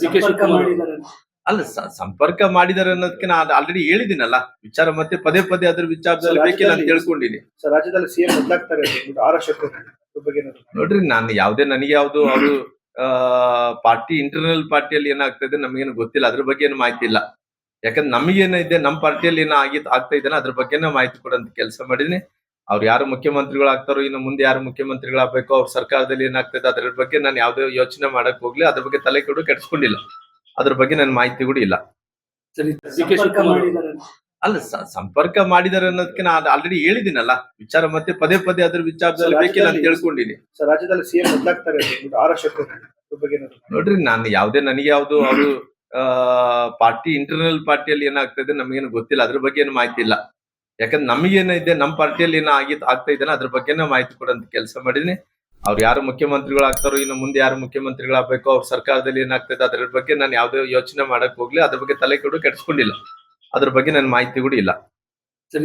D K ಸಂಪರ್ಕ ಶಿವಕುಮಾರ್ ಅಲ್ಲ ಸಂಪರ್ಕ ಮಾಡಿದಾರೆ ಅನ್ನೋದಕ್ಕೆ ನಾನು ಆಲ್ರೆಡಿ ಹೇಳಿದಿನಲ್ಲ ವಿಚಾರ ಮತ್ತೆ ಪದೇ ಪದೇ ಅದ್ರ ವಿಚಾರದಲ್ಲಿ ಬೇಕಿಲ್ಲ ಅಂತ ತಿಳ್ಕೊಂಡಿನಿ ರಾಜ್ಯದಲ್ಲಿ ಸಿಎಂ ಬದಲಾಗ್ತಾರೆ ನೋಡ್ರಿ ನಾನು ಯಾವ್ದೇ ನನಗೆ ಯಾವ್ದು ಅವರು ಪಾರ್ಟಿ ಇಂಟರ್ನಲ್ ಪಾರ್ಟಿಯಲ್ಲಿ ಏನಾಗ್ತದೆ ನಮಗೇನು ಗೊತ್ತಿಲ್ಲ. ಅದ್ರ ಬಗ್ಗೆ ಏನು ಮಾಹಿತಿ ಇಲ್ಲ. ಯಾಕಂದ್ರೆ ನಮಗೇನಿದೆ ನಮ್ಮ ಪಾರ್ಟಿಯಲ್ಲಿ ಏನೋ ಆಗಿ ಆಗ್ತಾ ಇದೆ ಅದ್ರ ಬಗ್ಗೆನೇ ಮಾಹಿತಿ ಕೊಡಂತ ಕೆಲಸ ಮಾಡಿದೀನಿ. ಅವ್ರು ಯಾರು ಮುಖ್ಯಮಂತ್ರಿಗಳು ಆಗ್ತಾರೋ ಇನ್ನು ಮುಂದೆ ಯಾರು ಮುಖ್ಯಮಂತ್ರಿಗಳಾಗಬೇಕು ಅವ್ರ ಸರ್ಕಾರದಲ್ಲಿ ಏನಾಗ್ತದೆ ಅದ್ರ ಬಗ್ಗೆ ನಾನು ಯಾವ್ದೇ ಯೋಚನೆ ಮಾಡಕ್ ಹೋಗ್ಲಿ ಅದ್ರ ಬಗ್ಗೆ ತಲೆ ಕೊಡು ಕೆಡ್ಸ್ಕೊಂಡಿಲ್ಲ. ಅದ್ರ ಬಗ್ಗೆ ನನ್ನ ಮಾಹಿತಿ ಕೂಡ ಇಲ್ಲ. ಅಲ್ಲ ಸಂಪರ್ಕ ಮಾಡಿದಾರೆ ಅನ್ನೋದಕ್ಕೆ ನಾನು ಆಲ್ರೆಡಿ ಹೇಳಿದಿನಲ್ಲ ವಿಚಾರ ಮತ್ತೆ ಪದೇ ಪದೇ ಅದ್ರ ವಿಚಾರದಲ್ಲಿ ಬೇಕಿಲ್ಲ ಅಂತ ತಿಳ್ಕೊಂಡಿನಿ ಸರ್ ರಾಜ್ಯದಲ್ಲಿ ಸಿಎಂ ಬದಲಾಗ್ತಾರೆ ನೋಡ್ರಿ ನಾನು ಯಾವ್ದೇ ನನಗೆ ಯಾವ್ದು ಅವರು ಪಾರ್ಟಿ ಇಂಟರ್ನಲ್ ಪಾರ್ಟಿಯಲ್ಲಿ ಏನಾಗ್ತದೆ ನಮಗೇನು ಗೊತ್ತಿಲ್ಲ. ಅದ್ರ ಬಗ್ಗೆ ಏನು ಮಾಹಿತಿ ಇಲ್ಲ. ಯಾಕಂದ್ರೆ ನಮಗೇನಿದೆ ನಮ್ಮ ಪಾರ್ಟಿಯಲ್ಲಿ ಏನೋ ಆಗಿ ಆಗ್ತಾ ಇದ್ದಾನೆ ಅದ್ರ ಬಗ್ಗೆನೇ ಮಾಹಿತಿ ಕೊಡಂತ ಕೆಲಸ ಮಾಡಿದೀನಿ ಅವ್ರು ಯಾರು ಮುಖ್ಯಮಂತ್ರಿಗಳಾಗ್ತಾರೋ, ಇನ್ನು ಮುಂದೆ ಯಾರು ಮುಖ್ಯಮಂತ್ರಿಗಳಾಗಬೇಕು, ಅವ್ರ ಸರ್ಕಾರದಲ್ಲಿ ಏನಾಗ್ತದೆ ಅದ್ರ ಬಗ್ಗೆ ನಾನು ಯಾವುದೇ ಯೋಚನೆ ಮಾಡಕ್ ಹೋಗ್ಲಿ. ಅದ್ರ ಬಗ್ಗೆ ತಲೆ ಕೆಡು ಕೆಡಿಸ್ಕೊಂಡಿಲ್ಲ. ಅದ್ರ ಬಗ್ಗೆ ನನ್ನ ಮಾಹಿತಿ ಕೂಡ ಇಲ್ಲ. ಸರ್